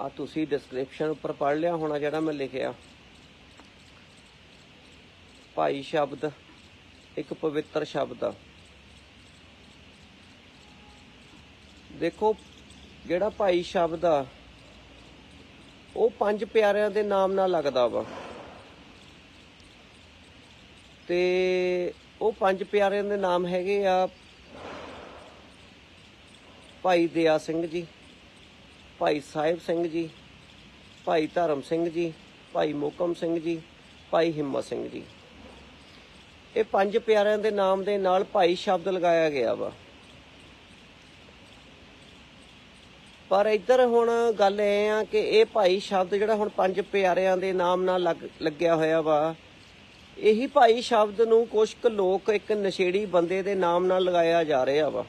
ਆ ਤੁਸੀਂ ਡਿਸਕ੍ਰਿਪਸ਼ਨ ਉੱਪਰ ਪੜ ਲਿਆ ਹੋਣਾ ਜਿਹੜਾ ਮੈਂ ਲਿਖਿਆ। ਭਾਈ ਸ਼ਬਦ, ਇੱਕ ਪਵਿੱਤਰ ਸ਼ਬਦ। ਆ ਦੇਖੋ, ਜਿਹੜਾ ਭਾਈ ਸ਼ਬਦ ਆ, ਉਹ ਪੰਜ ਪਿਆਰਿਆਂ ਦੇ ਨਾਮ ਨਾਲ ਲੱਗਦਾ ਵਾ। ਤੇ ਉਹ ਪੰਜ ਪਿਆਰਿਆਂ ਦੇ ਨਾਮ ਹੈਗੇ ਆ ਭਾਈ ਦਇਆ ਸਿੰਘ ਜੀ। ਭਾਈ ਸਾਹਿਬ ਸਿੰਘ ਜੀ, ਭਾਈ ਧਰਮ ਸਿੰਘ ਜੀ, ਭਾਈ ਮੋਕਮ ਸਿੰਘ ਜੀ, ਭਾਈ ਹਿੰਮਤ ਸਿੰਘ ਜੀ। ਇਹ ਪੰਜ ਪਿਆਰਿਆਂ ਦੇ ਨਾਮ ਦੇ ਨਾਲ ਭਾਈ ਸ਼ਬਦ ਲਗਾਇਆ ਗਿਆ ਵਾ। ਪਰ ਇੱਧਰ ਹੁਣ ਗੱਲ ਇਹ ਆ ਕਿ ਇਹ ਭਾਈ ਸ਼ਬਦ ਜਿਹੜਾ ਹੁਣ ਪੰਜ ਪਿਆਰਿਆਂ ਦੇ ਨਾਮ ਨਾਲ ਲੱਗ- ਲੱਗਿਆ ਹੋਇਆ ਵਾ, ਇਹੀ ਭਾਈ ਸ਼ਬਦ ਨੂੰ ਕੁਝ ਕੁ ਲੋਕ ਇੱਕ ਨਸ਼ੇੜੀ ਬੰਦੇ ਦੇ ਨਾਮ ਨਾਲ ਲਗਾਇਆ ਜਾ ਰਿਹਾ ਵਾ।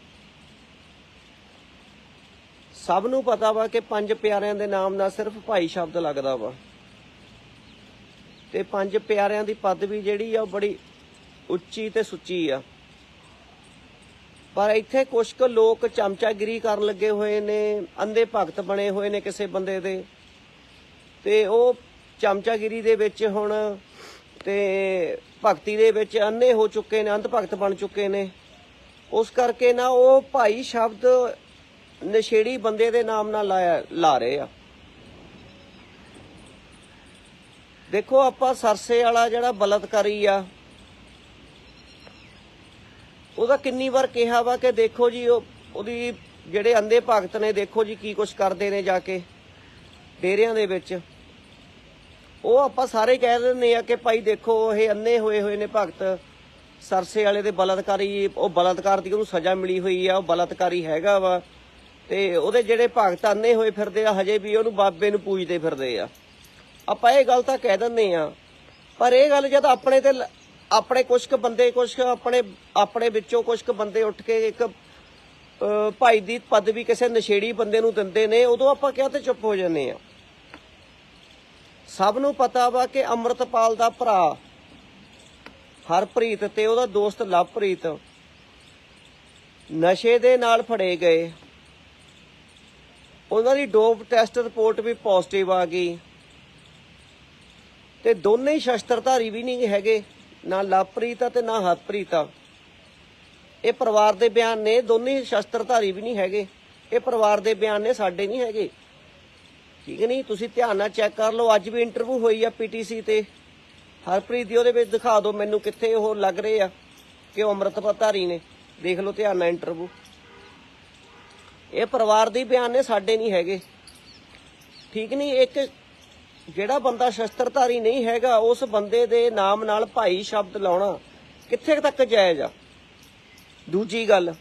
ਸਭ ਨੂੰ ਪਤਾ ਵਾ ਕਿ ਪੰਜ ਪਿਆਰਿਆਂ ਦੇ ਨਾਮ ਨਾਲ ਸਿਰਫ ਭਾਈ ਸ਼ਬਦ ਲੱਗਦਾ ਵਾ। ਤੇ ਪੰਜ ਪਿਆਰਿਆਂ ਦੀ ਪਦਵੀ ਜਿਹੜੀ ਆ ਉਹ ਬੜੀ ਉੱਚੀ ਤੇ ਸੁੱਚੀ ਆ। ਪਰ ਇੱਥੇ ਕੁਝ ਕੁ ਲੋਕ ਚਮਚਾਗਿਰੀ ਕਰਨ ਲੱਗੇ ਹੋਏ ਨੇ, ਅੰਧੇ ਭਗਤ ਬਣੇ ਹੋਏ ਨੇ ਕਿਸੇ ਬੰਦੇ ਦੇ। ਤੇ ਉਹ ਚਮਚਾਗਿਰੀ ਦੇ ਵਿੱਚ ਹੁਣ ਤੇ ਭਗਤੀ ਦੇ ਵਿੱਚ ਅੰਨੇ ਹੋ ਚੁੱਕੇ ਨੇ, ਅੰਧ ਭਗਤ ਬਣ ਚੁੱਕੇ ਨੇ। ਉਸ ਕਰਕੇ ਨਾ ਉਹ ਭਾਈ ਸ਼ਬਦ ਨਸ਼ੇੜੀ ਬੰਦੇ ਦੇ ਨਾਮ ਨਾਲ ਲਾਇਆ, ਲਾ ਰਹੇ ਆ। ਦੇਖੋ, ਆਪਾਂ ਸਰਸੇ ਵਾਲਾ ਜਿਹੜਾ ਬਲਤਕਾਰੀ ਆ, ਉਹਦਾ ਕਿੰਨੀ ਵਾਰ ਕਿਹਾ ਵਾ ਕਿ ਦੇਖੋ ਜੀ, ਉਹ, ਉਹਦੀ ਜਿਹੜੇ ਅੰਧੇ ਭਗਤ ਨੇ, ਦੇਖੋ ਜੀ ਕੀ ਕੁਛ ਕਰਦੇ ਨੇ ਜਾ ਕੇ ਡੇਰਿਆਂ ਦੇ ਵਿੱਚ। ਉਹ ਆਪਾਂ ਸਾਰੇ ਕਹਿ ਦਿੰਦੇ ਆ ਕਿ ਭਾਈ ਦੇਖੋ, ਇਹ ਅੰਨੇ ਹੋਏ ਹੋਏ ਨੇ ਭਗਤ। ਸਰਸੇ ਵਾਲੇ ਦੇ ਬਲਤਕਾਰੀ, ਉਹ ਬਲਤਕਾਰ ਦੀ ਉਹਨੂੰ ਸਜ਼ਾ ਮਿਲੀ ਹੋਈ ਆ, ਉਹ ਬਲਤਕਾਰੀ ਹੈਗਾ ਵਾ। ਤੇ ਉਹਦੇ ਜਿਹੜੇ ਭਗਤ ਅੰਨੇ ਹੋਏ ਫਿਰਦੇ ਆ, ਹਜੇ ਵੀ ਉਹਨੂੰ ਬਾਬੇ ਨੂੰ ਪੂਜਦੇ ਫਿਰਦੇ ਆ। ਆਪਾਂ ਇਹ ਗੱਲ ਤਾਂ ਕਹਿ ਦਿੰਦੇ ਆ, ਪਰ ਇਹ ਗੱਲ ਜਦ ਆਪਣੇ ਤੇ ਆਪਣੇ ਕੁਝ ਕੁ ਬੰਦੇ ਕੁਝ ਕੁ ਆਪਣੇ ਆਪਣੇ ਵਿੱਚੋਂ ਕੁਝ ਕੁ ਬੰਦੇ ਉੱਠ ਕੇ ਇੱਕ ਭਾਈ ਦੀ ਪਦਵੀ ਕਿਸੇ ਨਸ਼ੇੜੀ ਬੰਦੇ ਨੂੰ ਦਿੰਦੇ ਨੇ, ਉਦੋਂ ਆਪਾਂ ਕਿਹਾ ਤੇ ਚੁੱਪ ਹੋ ਜਾਂਦੇ ਆ। ਸਭ ਨੂੰ ਪਤਾ ਵਾ ਕਿ ਅੰਮ੍ਰਿਤਪਾਲ ਦਾ ਭਰਾ, ਹਰਪ੍ਰੀਤ ਤੇ ਉਹਦਾ ਦੋਸਤ ਲਵਪ੍ਰੀਤ, ਨਸ਼ੇ ਦੇ ਨਾਲ ਫੜੇ ਗਏ। ਉਹਨਾਂ ਦੀ ਡੋਪ ਟੈਸਟ ਰਿਪੋਰਟ ਵੀ ਪੋਜ਼ਿਟਿਵ ਆ ਗਈ। ਤੇ ਦੋਨੇ ਹੀ ਸ਼ਸਤਰਧਾਰੀ ਵੀ ਨਹੀਂ ਹੈਗੇ, ਨਾ ਲਵਪ੍ਰੀਤ ਆ ਤੇ ਨਾ ਹਰਪ੍ਰੀਤ ਆ। ਇਹ ਪਰਿਵਾਰ ਦੇ ਬਿਆਨ ਨੇ, ਦੋਨੇ ਸ਼ਸਤਰਧਾਰੀ ਵੀ ਨਹੀਂ ਹੈਗੇ। ਇਹ ਪਰਿਵਾਰ ਦੇ ਬਿਆਨ ਨੇ, ਸਾਡੇ ਨਹੀਂ ਹੈਗੇ। ਠੀਕ ਨਹੀਂ ਤੁਸੀਂ ਧਿਆਨ ਨਾਲ ਚੈੱਕ ਕਰ ਲਓ, ਅੱਜ ਵੀ ਇੰਟਰਵਿਊ ਹੋਈ ਆ ਪੀਟੀਸੀ ਤੇ। ਹਰਪ੍ਰੀਤ ਦੀ ਉਹਦੇ ਵਿੱਚ ਦਿਖਾ ਦਿਓ ਮੈਨੂੰ ਕਿੱਥੇ ਉਹ ਲੱਗ ਰਹੇ ਆ ਕਿ ਉਹ ਅੰਮ੍ਰਿਤਪਾਲ ਨੇ। ਦੇਖ ਲਓ ਧਿਆਨ ਨਾਲ ਇੰਟਰਵਿਊ। ਇਹ ਪਰਿਵਾਰ ਦੇ ਬਿਆਨ ਨੇ, ਸਾਡੇ ਨਹੀਂ ਹੈਗੇ। ਠੀਕ ਨਹੀਂ, ਇੱਕ ਜਿਹੜਾ ਬੰਦਾ ਸ਼ਸਤਰਧਾਰੀ ਨਹੀਂ ਹੈਗਾ, ਉਸ ਬੰਦੇ ਦੇ ਨਾਮ ਨਾਲ ਭਾਈ ਸ਼ਬਦ ਲਾਉਣਾ ਕਿੱਥੇ ਤੱਕ ਜਾਇਜ਼ ਆ? ਦੂਜੀ ਗੱਲ,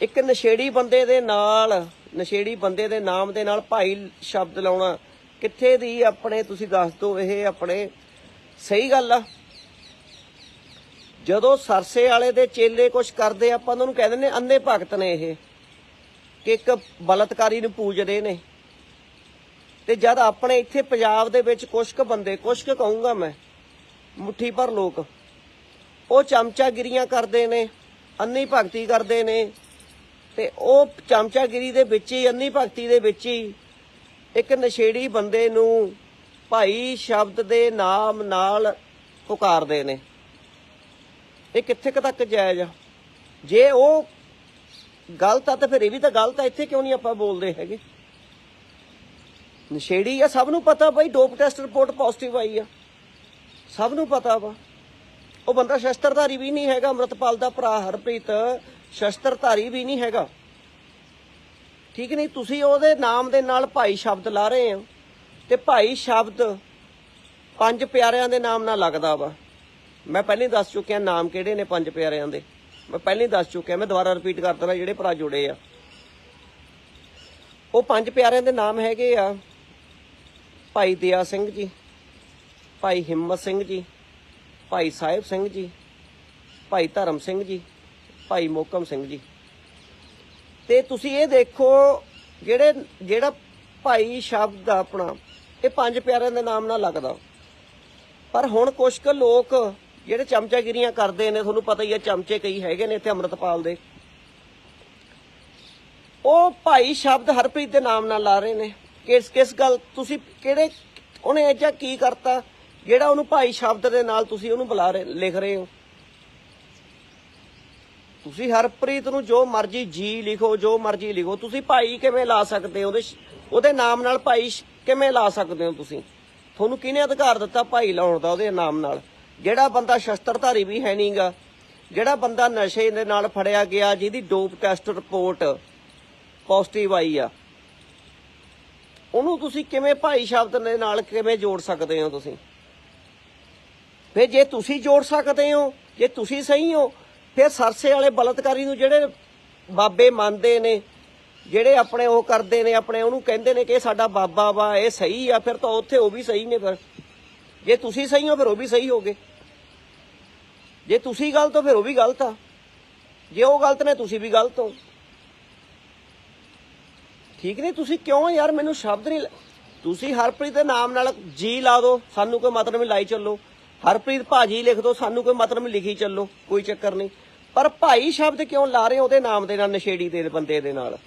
ਇੱਕ ਨਸ਼ੇੜੀ ਬੰਦੇ ਦੇ ਨਾਲ, ਨਸ਼ੇੜੀ ਬੰਦੇ ਦੇ ਨਾਮ ਦੇ ਨਾਲ ਭਾਈ ਸ਼ਬਦ ਲਾਉਣਾ ਕਿੱਥੇ ਦੀ ਆਪਣੇ, ਤੁਸੀਂ ਦੱਸ ਦਿਓ, ਇਹ ਆਪਣੇ ਸਹੀ ਗੱਲ ਆ। ਜਦੋਂ ਸਰਸੇ ਵਾਲੇ ਦੇ ਚੇਲੇ ਕੁਝ ਕਰਦੇ, ਆਪਾਂ ਉਹਨਾਂ ਨੂੰ ਕਹਿ ਦਿੰਦੇ ਅੰਨੇ ਭਗਤ ਨੇ ਇਹ। ਕਿ ਇੱਕ ਬਲਤਕਾਰੀ ਨੂੰ ਪੂਜਦੇ ਨੇ। ਤੇ ਜਦ ਆਪਣੇ ਇੱਥੇ ਪੰਜਾਬ ਦੇ ਵਿੱਚ ਕੁਛ ਕੁ ਬੰਦੇ ਕੁਛ ਕੁ ਕਹੂੰਗਾ ਮੈਂ, ਮੁੱਠੀ ਭਰ ਲੋਕ, ਉਹ ਚਮਚਾਗਿਰੀਆਂ ਕਰਦੇ ਨੇ ਅੰਨੀ ਭਗਤੀ ਕਰਦੇ ਨੇ, ਤੇ ਉਹ ਚਮਚਾਗਿਰੀ ਦੇ ਵਿੱਚ ਹੀ ਅੰਨੀ ਭਗਤੀ ਦੇ ਵਿੱਚ ਹੀ ਇੱਕ ਨਸ਼ੇੜੀ ਬੰਦੇ ਨੂੰ ਭਾਈ ਸ਼ਬਦ ਦੇ ਨਾਮ ਨਾਲ ਪੁਕਾਰਦੇ ਨੇ। ਇਹ ਕਿੱਥੇ ਕੁ ਤੱਕ ਜਾਇਜ਼ ਜੇ ਉਹ ਗਲਤ ਆ ਤਾਂ ਫਿਰ ਇਹ ਵੀ ਤਾਂ ਗਲਤ ਆ, ਇੱਥੇ ਕਿਉਂ ਨਹੀਂ ਆਪਾਂ ਬੋਲਦੇ ਹੈਗੇ? ਨਸ਼ੇੜੀ ਆ, ਸਭ ਨੂੰ ਪਤਾ ਬਾਈ ਡੋਪ ਟੈਸਟ ਰਿਪੋਰਟ ਪੋਜ਼ਿਟਿਵ ਆਈ ਆ। ਸਭ ਨੂੰ ਪਤਾ ਵਾ। ਉਹ ਬੰਦਾ ਸ਼ਸਤਰਧਾਰੀ ਵੀ ਨਹੀਂ ਹੈਗਾ, ਅੰਮ੍ਰਿਤਪਾਲ ਦਾ ਭਰਾ ਹਰਪ੍ਰੀਤ, ਸ਼ਸਤਰਧਾਰੀ ਵੀ ਨਹੀਂ ਹੈਗਾ। ਠੀਕ ਨਹੀਂ, ਤੁਸੀਂ ਉਹਦੇ ਨਾਮ ਦੇ ਨਾਲ ਭਾਈ ਸ਼ਬਦ ਲਾ ਰਹੇ ਹੋ ਤੇ ਭਾਈ ਸ਼ਬਦ ਪੰਜ ਪਿਆਰਿਆਂ ਦੇ ਨਾਮ ਨਾਲ ਲੱਗਦਾ ਵਾ। ਮੈਂ ਪਹਿਲਾਂ ਦੱਸ ਚੁੱਕਿਆ, ਨਾਮ ਕਿਹੜੇ ਨੇ ਪੰਜ ਪਿਆਰਿਆਂ ਦੇ? ਮੈਂ ਪਹਿਲਾਂ ਹੀ ਦੱਸ ਚੁੱਕਿਆ, ਮੈਂ ਦੁਬਾਰਾ ਰਿਪੀਟ ਕਰ ਦਿੰਦਾ, ਜਿਹੜੇ ਭਰਾ ਜੁੜੇ ਆ। ਉਹ ਪੰਜ ਪਿਆਰਿਆਂ ਦੇ ਨਾਮ ਹੈਗੇ ਆ। ਭਾਈ ਦਇਆ ਸਿੰਘ ਜੀ, ਭਾਈ ਹਿੰਮਤ ਸਿੰਘ ਜੀ, ਭਾਈ ਸਾਹਿਬ ਸਿੰਘ ਜੀ, ਭਾਈ ਧਰਮ ਸਿੰਘ ਜੀ, ਭਾਈ ਮੋਕਮ ਸਿੰਘ ਜੀ। ਤੇ ਤੁਸੀਂ ਇਹ ਦੇਖੋ, ਜਿਹੜੇ, ਜਿਹੜਾ ਭਾਈ ਸ਼ਬਦ ਆ ਆਪਣਾ, ਇਹ ਪੰਜ ਪਿਆਰਿਆਂ ਦੇ ਨਾਮ ਨਾਲ ਲੱਗਦਾ। ਪਰ ਹੁਣ ਕੁਝ ਕੁ ਲੋਕ ਜਿਹੜੇ ਚਮਚਾਗਿਰੀਆਂ ਕਰਦੇ ਨੇ, ਤੁਹਾਨੂੰ ਪਤਾ ਹੀ ਹੈ ਚਮਚੇ ਕਈ ਹੈਗੇ ਨੇ ਇੱਥੇ ਅੰਮ੍ਰਿਤਪਾਲ ਦੇ। ਉਹ ਭਾਈ ਸ਼ਬਦ ਹਰਪ੍ਰੀਤ ਦੇ ਨਾਮ ਨਾਲ ਲਾ ਰਹੇ ਨੇ। ਕਿਸ ਕਿਸ ਗੱਲ, ਤੁਸੀਂ ਕਿਹੜੇ, ਉਹਨੇ ਅਜਾ ਕੀ ਕਰਤਾ? ਜਿਹੜਾ ਉਹਨੂੰ ਭਾਈ ਸ਼ਬਦ ਦੇ ਨਾਲ ਤੁਸੀਂ ਉਹਨੂੰ ਬੁਲਾ ਰਹੇ, ਲਿਖ ਰਹੇ ਹੋ। ਤੁਸੀਂ ਹਰਪ੍ਰੀਤ ਨੂੰ ਜੋ ਮਰਜ਼ੀ ਜੀ ਲਿਖੋ, ਜੋ ਮਰਜ਼ੀ ਲਿਖੋ। ਤੁਸੀਂ ਭਾਈ ਕਿਵੇਂ ਲਾ ਸਕਦੇ ਹੋ? ਉਹਦੇ ਸ਼- ਉਹਦੇ ਨਾਮ ਨਾਲ ਭਾਈ ਕਿਵੇਂ ਲਾ ਸਕਦੇ ਹੋ ਤੁਸੀਂ? ਤੁਹਾਨੂੰ ਕਿਹਨੇ ਅਧਿਕਾਰ ਦਿੱਤਾ ਭਾਈ ਲਾਉਣ ਦਾ ਉਹਦੇ ਨਾਮ ਨਾਲ? ਜਿਹੜਾ ਬੰਦਾ ਸ਼ਸਤਰਧਾਰੀ ਵੀ ਹੈ ਨਹੀਂਗਾ ਜਿਹੜਾ ਬੰਦਾ ਨਸ਼ੇ ਦੇ ਨਾਲ ਫੜਿਆ ਗਿਆ, ਜਿਹਦੀ ਡੋਪ ਟੈਸਟ ਰਿਪੋਰਟ ਪੋਜ਼ਿਟਿਵ ਆਈ ਆ, ਉਹਨੂੰ ਤੁਸੀਂ ਕਿਵੇਂ ਭਾਈ ਸ਼ਬਦ ਦੇ ਨਾਲ ਕਿਵੇਂ ਜੋੜ ਸਕਦੇ ਹੋ ਤੁਸੀਂ? ਫਿਰ ਜੇ ਤੁਸੀਂ ਜੋੜ ਸਕਦੇ ਹੋ, ਜੇ ਤੁਸੀਂ ਸਹੀ ਹੋ, ਫਿਰ ਸਰਸੇ ਵਾਲੇ ਬਲਤਕਾਰੀ ਨੂੰ ਜਿਹੜੇ ਬਾਬੇ ਮੰਨਦੇ ਨੇ, ਜਿਹੜੇ ਆਪਣੇ ਉਹ ਕਰਦੇ ਨੇ, ਆਪਣੇ ਉਹਨੂੰ ਕਹਿੰਦੇ ਨੇ ਕਿ ਸਾਡਾ ਬਾਬਾ ਵਾ, ਇਹ ਸਹੀ ਆ, ਫਿਰ ਤਾਂ ਉੱਥੇ ਉਹ ਵੀ ਸਹੀ ਨੇ ਫਿਰ। ਜੇ ਤੁਸੀਂ ਸਹੀ ਹੋ, ਫਿਰ ਉਹ ਵੀ ਸਹੀ ਹੋਗੇ ਜੇ ਤੁਸੀਂ ਗਲਤ ਹੋ, ਫਿਰ ਉਹ ਵੀ ਗਲਤ ਆ। ਜੇ ਉਹ ਗਲਤ ਨੇ, ਤੁਸੀਂ ਵੀ ਗਲਤ ਹੋ। ਠੀਕ ਨਹੀਂ? ਤੁਸੀਂ ਕਿਉਂ ਯਾਰ? ਮੈਨੂੰ ਸ਼ਬਦ ਨਹੀਂ ਤੁਸੀਂ ਹਰਪ੍ਰੀਤ ਦੇ ਨਾਮ ਨਾਲ ਜੀ ਲਾ ਦਿਓ ਸਾਨੂੰ ਕੋਈ ਮਤਲਬ ਨਹੀਂ, ਲਾਈ ਚੱਲੋ। ਹਰਪ੍ਰੀਤ ਭਾਜੀ ਲਿਖ ਦਿਓ ਸਾਨੂੰ ਕੋਈ ਮਤਲਬ ਨਹੀਂ, ਲਿਖੀ ਚੱਲੋ, ਕੋਈ ਚੱਕਰ ਨਹੀਂ। ਪਰ ਭਾਈ ਸ਼ਬਦ ਕਿਉਂ ਲਾ ਰਹੇ ਹੋ ਉਹਦੇ ਨਾਮ ਦੇ ਨਾਲ, ਨਸ਼ੇੜੀ ਦੇ ਬੰਦੇ ਦੇ ਨਾਲ?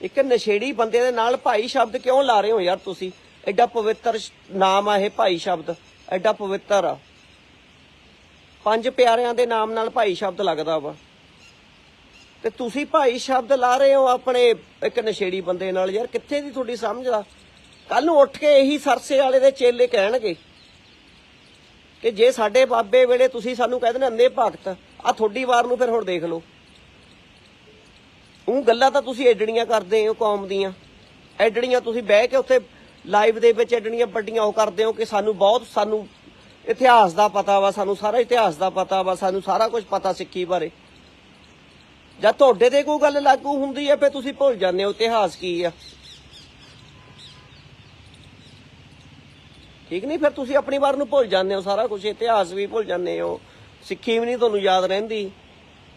ਇੱਕ ਨਸ਼ੇੜੀ ਬੰਦੇ ਦੇ ਨਾਲ ਭਾਈ ਸ਼ਬਦ ਕਿਉਂ ਲਾ ਰਹੇ ਹੋ ਯਾਰ ਤੁਸੀਂ? ਐਡਾ ਪਵਿੱਤਰ ਨਾਮ ਆ ਇਹ ਭਾਈ ਸ਼ਬਦ, ਐਡਾ ਪਵਿੱਤਰ ਆ। ਪੰਜ ਪਿਆਰਿਆਂ ਦੇ ਨਾਮ ਨਾਲ ਭਾਈ ਸ਼ਬਦ ਲੱਗਦਾ ਵਾ। ਤੇ ਤੁਸੀਂ ਭਾਈ ਸ਼ਬਦ ਲਾ ਰਹੇ ਹੋ ਆਪਣੇ ਇੱਕ ਨਸ਼ੇੜੀ ਬੰਦੇ ਨਾਲ ਯਾਰ, ਕਿੱਥੇ ਦੀ ਤੁਹਾਡੀ ਸਮਝ ਆ? ਕੱਲ ਨੂੰ ਉੱਠ ਕੇ ਇਹੀ ਸਰਸੇ ਵਾਲੇ ਦੇ ਚੇਲੇ ਕਹਿਣਗੇ ਕਿ ਜੇ ਸਾਡੇ ਬਾਬੇ ਵੇਲੇ ਤੁਸੀਂ ਸਾਨੂੰ ਕਹਿੰਦੇ ਨੇ ਅੰਨੇ ਭਗਤ ਆ ਤੁਹਾਡੀ ਵਾਰ ਨੂੰ ਫਿਰ ਹੁਣ ਦੇਖ ਲਓ। ਉਹ ਗੱਲਾਂ ਤਾਂ ਤੁਸੀਂ ਐਡੜੀਆਂ ਕਰਦੇ ਹੋ ਕੌਮ ਦੀਆਂ। ਐਡੜੀਆਂ ਤੁਸੀਂ ਬਹਿ ਕੇ ਉੱਥੇ ਲਾਈਵ ਦੇ ਵਿੱਚ ਐਡੜੀਆਂ ਵੱਡੀਆਂ ਉਹ ਕਰਦੇ ਹੋ ਕਿ ਸਾਨੂੰ ਬਹੁਤ ਸਾਨੂੰ ਇਤਿਹਾਸ ਦਾ ਪਤਾ ਵਾ, ਸਾਨੂੰ ਸਾਰਾ ਇਤਿਹਾਸ ਦਾ ਪਤਾ ਵਾ, ਸਾਨੂੰ ਸਾਰਾ ਕੁਝ ਪਤਾ ਸਿੱਖੀ ਬਾਰੇ। ਜਦ ਤੁਹਾਡੇ ਤੇ ਕੋਈ ਗੱਲ ਲਾਗੂ ਹੁੰਦੀ ਹੈ, ਫਿਰ ਤੁਸੀਂ ਭੁੱਲ ਜਾਂਦੇ ਹੋ ਇਤਿਹਾਸ ਕੀ ਆ। ਠੀਕ ਨਹੀਂ, ਫਿਰ ਤੁਸੀਂ ਆਪਣੀ ਵਾਰ ਨੂੰ ਭੁੱਲ ਜਾਂਦੇ ਹੋ, ਸਾਰਾ ਕੁਝ ਇਤਿਹਾਸ ਵੀ ਭੁੱਲ ਜਾਂਦੇ ਹੋ। ਸਿੱਖੀ ਵੀ ਨਹੀਂ ਤੁਹਾਨੂੰ ਯਾਦ ਰਹਿੰਦੀ।